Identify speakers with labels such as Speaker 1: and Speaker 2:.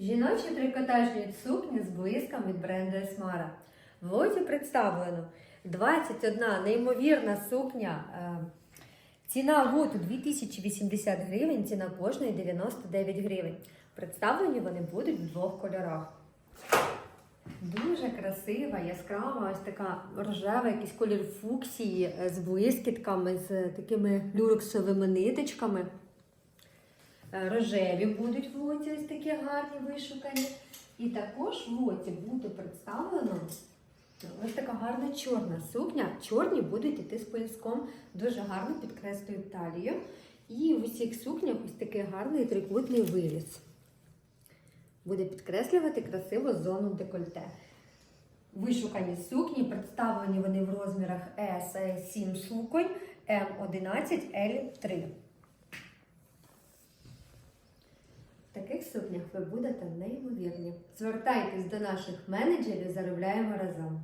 Speaker 1: Жіночі трикотажні сукні з блиском від бренду Esmara. В лоті представлено 21 неймовірна сукня. е, Ціна лоту 2080 гривень, ціна кожної 99 гривень. Представлені вони будуть в двох кольорах. Дуже красива, яскрава, ось така рожева, якийсь колір фуксії е, з блискітками, з такими люрексовими ниточками. Е, Рожеві будуть в лоті ось такі гарні вишукані. І також в лоті буде представлено ось така гарна чорна сукня. Чорні будуть йти з пояском, дуже гарно підкреслюють талію. І в усіх сукнях ось такий гарний трикутний виріз. Буде підкреслювати красиву зону декольте. Вишукані сукні, представлені вони в розмірах S 7 суконь, М11, L3. В таких сукнях ви будете неймовірні. Звертайтесь до наших менеджерів, заробляємо разом.